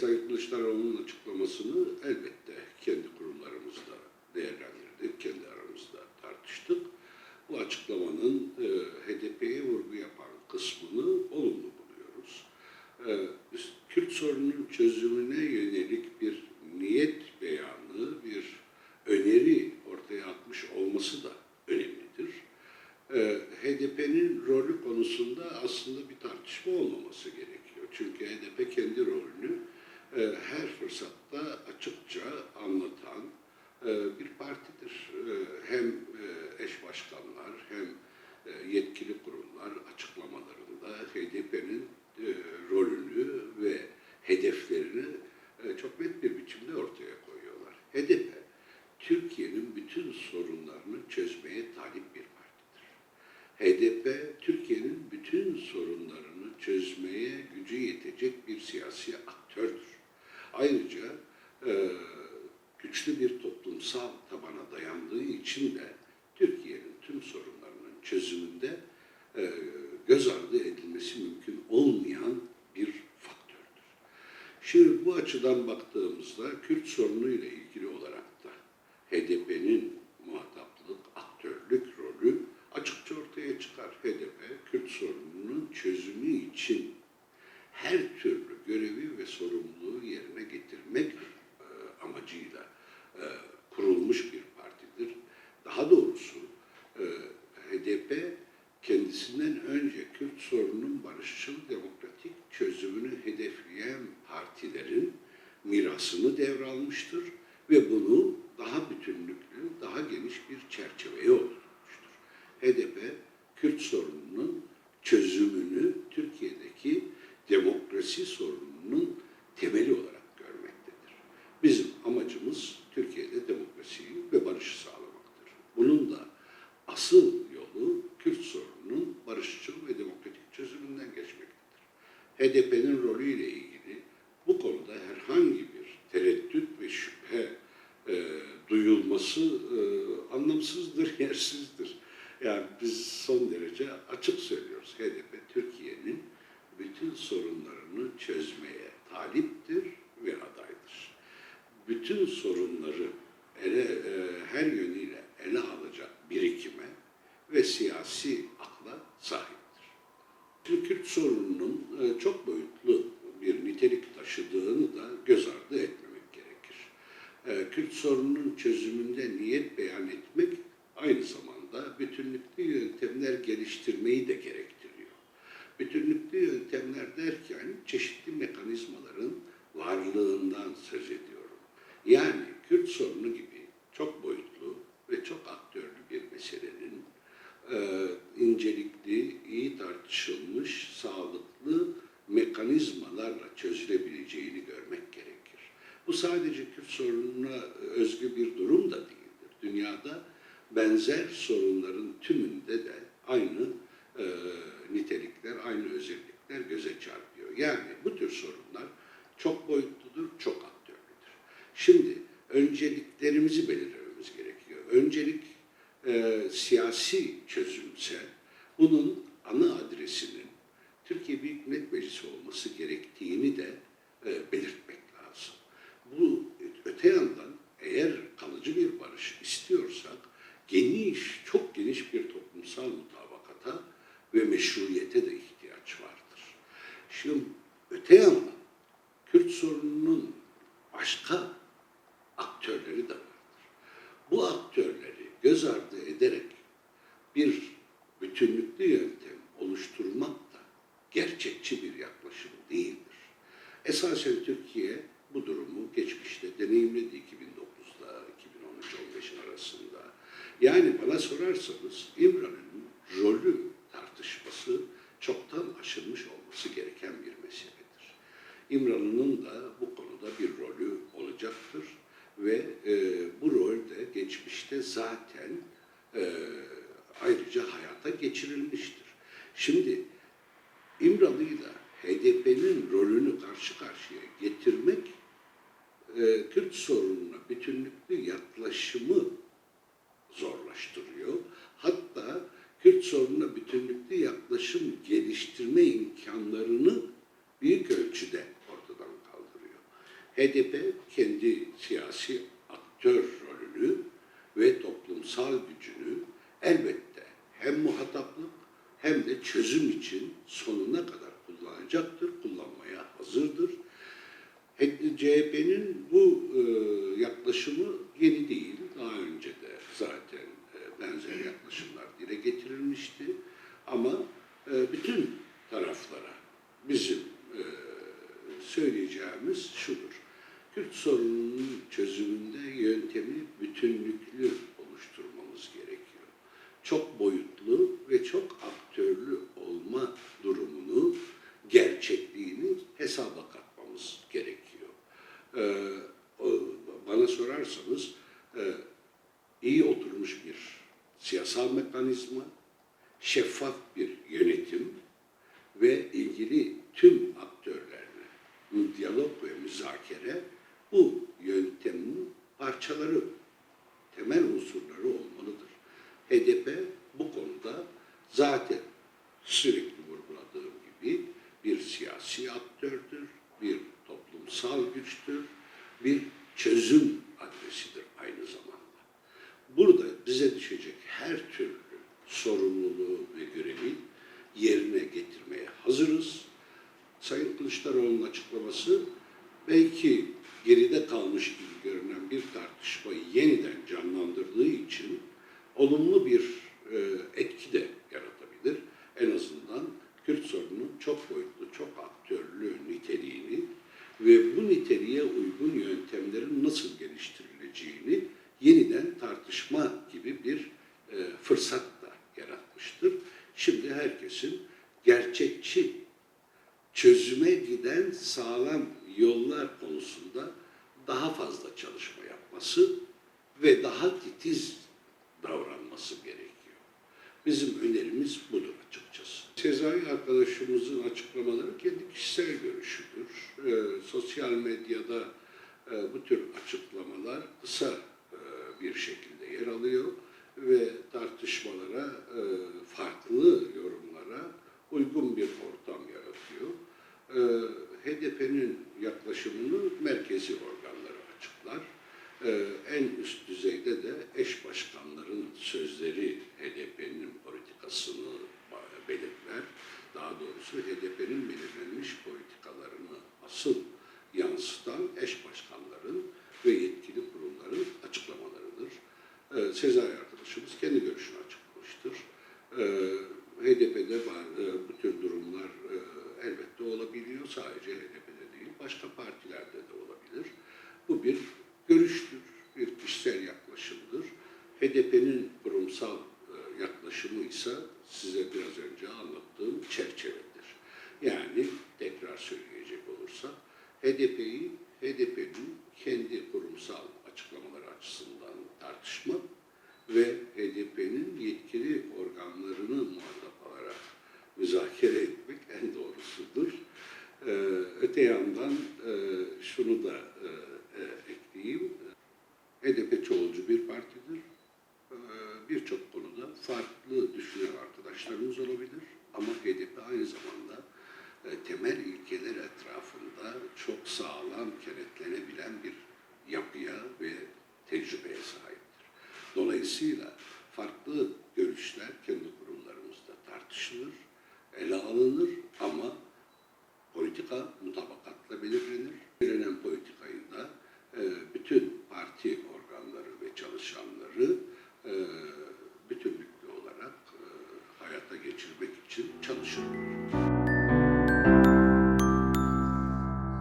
Sayın Kılıçdaroğlu'nun açıklamasını elbette kendi kurumlarımızda değerlendirdik, kendi aramızda tartıştık. Bu açıklamanın e, HDP'ye vurgu yapan kısmını olumlu buluyoruz. E, Kürt sorununun çözümüne yönelik bir niyet beyanı, bir öneri ortaya atmış olması da önemlidir. E, HDP'nin rolü konusunda aslında bir tartışma olmaması gerekiyor. Çünkü HDP kendi rolünü e, her fırsatta açıkça anlatan e, bir partidir. E, hem e, eş başkanlar hem e, yetkili kurumlar açıklamalarında HDP'nin e, rolünü ve hedeflerini çok net bir biçimde ortaya koyuyorlar. HDP, Türkiye'nin bütün sorunlarını çözmeye talip bir partidir. HDP, Türkiye'nin bütün sorunlarını çözmeye gücü yetecek bir siyasi aktördür. Ayrıca e, toplumsal tabana dayandığı için de Türkiye'nin tüm sorunlarının çözümünde e, göz ardı edilmesi mümkün olmayan bir faktördür. Şimdi bu açıdan baktığımızda Kürt sorunu ile ilgili olarak da HDP'nin muhataplık, aktörlük rolü açıkça ortaya çıkar. HDP, Kürt sorununun çözümü için her türlü görevi ve sorumluluğu yerine getirmek e, amacıyla e, kurulmuş bir partidir. Daha doğrusu e, HDP kendisinden önce Kürt sorununun barışçıl demokratik çözümünü hedefleyen partilerin mirasını devralmıştır ve bunu daha bütünlüklü, daha geniş bir çerçeveye oturtmuştur. HDP, Kürt sorununun çözümünü Türkiye'deki demokrasi sorununun temeli olarak görmektedir. Bizim amacımız Türkiye'de demokrasiyi ve barışı sağlamaktır. Bunun da asıl yolu Kürt sorununun barışçıl ve demokratik çözümünden geçmektedir. HDP'nin rolüyle ilgili bu konuda herhangi bir tereddüt ve şüphe e, duyulması e, anlamsızdır, yersizdir. Yani biz son derece açık söylüyoruz. HDP Türkiye'nin bütün sorunlarını çözmeye taliptir ve adaydır. Bütün sorunları ele, e, her yönüyle ele alacak birikime ve siyasi akla sahiptir. Şimdi Kürt sorununun e, çok boyutlu bir nitelik taşıdığını da göz ardı etmemek gerekir. E, Kürt sorununun çözümünde niyet beyan etmek aynı zamanda bütünlüklü yöntemler geliştirmeyi de gerektiriyor. Bütünlüklü yöntemler derken çeşitli mekanizmaların varlığından söz ediyorum. Yani Kürt sorunu gibi çok boyutlu ve çok aktörlü bir meselenin e, incelikli, iyi tartışılmış, sağlıklı mekanizmalarla çözülebileceğini görmek gerekir. Bu sadece Kürt sorununa özgü bir durum da değildir. Dünyada benzer sorunların tümünde de aynı e, nitelikler, aynı özellikler göze çarpıyor. Yani bu tür sorunlar çok boyutludur, çok aktörlüdür. Şimdi önceliklerimizi belirlememiz gerekiyor. Öncelik e, siyasi çözümse bunun ana adresinin Türkiye Büyük Millet Meclisi olması gerektiğini de e, belirtmek lazım. Bu öte yandan eğer kalıcı bir barış istiyorsak geniş, çok geniş bir toplumsal mutabakata ve meşruiyete de ihtiyaç vardır. Şimdi öte yandan Kürt sorununun başka aktörleri de vardır. Bu aktörleri göz ardı ederek bir bütünlüklü yöntem oluşturmak da gerçekçi bir yaklaşım değildir. Esasen Türkiye bu durumu geçmişte deneyimledi 2009'da 2013-15 arasında. Yani bana sorarsanız İmran'ın rolü tartışması çoktan aşılmış olması gereken bir meseledir. İmralı'nın da bu konuda bir rolü olacaktır ve e, bu rol de geçmişte zaten e, ayrıca hayata geçirilmiştir. Şimdi İmralı'yla HDP'nin rolünü karşı karşıya getirmek e, Kürt sorununa bütünlüklü yaklaşımı zorlaştırıyor. Hatta Kürt sorununa bütünlüklü yaklaşım geliştirme imkanlarını büyük ölçüde ortadan kaldırıyor. HDP kendi siyasi aktör rolünü ve toplumsal gücünü elbette hem muhataplık hem de çözüm için sonuna kadar kullanacaktır, kullanmaya hazırdır. CHP'nin bu e, yaklaşımı yeni değil. Daha önce de zaten e, benzer yaklaşımlar dile getirilmişti. Ama e, bütün taraflara bizim e, söyleyeceğimiz şudur. Kürt sorununun çözümünde yöntemi bütünlüklü oluşturmamız gerekiyor. Çok boyutlu ve çok aktörlü olma durumunu, gerçekliğini hesaba katmamız gerekiyor. Ee, bana sorarsanız e, iyi oturmuş bir siyasal mekanizma, şeffaf bir yönetim ve ilgili tüm aktörlerle diyalog ve müzakere bu yöntemin parçaları, temel unsurları olmalıdır. HDP bu konuda zaten sürekli vurguladığım gibi bir siyasi aktördür, bir toplumsal güçtür, bir çözüm adresidir aynı zamanda. Burada bize düşecek her türlü sorumluluğu ve görevi yerine getirmeye hazırız. Sayın Kılıçdaroğlu'nun açıklaması belki geride kalmış gibi görünen bir tartışmayı yeniden canlandırdığı için olumlu bir e, etki de yaratabilir. En azından Kürt sorununun çok boyutlu, çok aktörlü niteliğini ve bu niteliğe uygun yöntemlerin nasıl geliştirileceğini yeniden tartışma gibi bir e, fırsat da yaratmıştır. Şimdi herkesin gerçekçi çözüme giden sağlam yollar konusunda daha fazla çalışma yapması ve daha titiz davranması gerekiyor. Bizim önerimiz budur açıkçası. Sezai arkadaşımızın açıklamaları kendi kişisel görüşüdür. Ee, sosyal medyada e, bu tür açıklamalar kısa e, bir şekilde yer alıyor ve tartışmalara, e, farklı yorumlara uygun bir ortam yaratıyor. E, HDP'nin yaklaşımını merkezi organları açıklar. E, en üst düzeyde de eş başkanların sözleri HDP'nin politikasını belirler. Daha doğrusu HDP'nin belirlenmiş politikalarını asıl yansıtan eş başkanların ve yetkili kurumların açıklamalarıdır. Ee, Sezai arkadaşımız kendi görüşünü açıklamıştır. Ee, HDP'de var, e, bu tür durumlar e, elbette olabiliyor. Sadece HDP'de değil, başka partilerde de olabilir. Bu bir görüştür, bir kişisel yaklaşımdır. HDP'nin kurumsal e, yaklaşımı ise size biraz önce anlattığım çerçevedir. Yani tekrar söyleyecek olursak HDP'yi HDP'nin kendi kurumsal açıklamaları açısından tartışmak ve HDP'nin yetkili organlarını muhatap alarak müzakere etmek en doğrusudur. Ee, öte yandan e, şunu da e, e, ekleyeyim. HDP çoğulcu bir partidir. Ee, Birçok konuda farklı düşünen arkadaşlarımız olabilir. Ama HDP aynı zamanda e, temel ilkeler etrafında çok sağlam kenetlenebilen bir yapıya ve tecrübeye sahiptir. Dolayısıyla farklı görüşler kendi kurumlarımızda tartışılır, ele alınır ama politika mutabakatla belirlenir.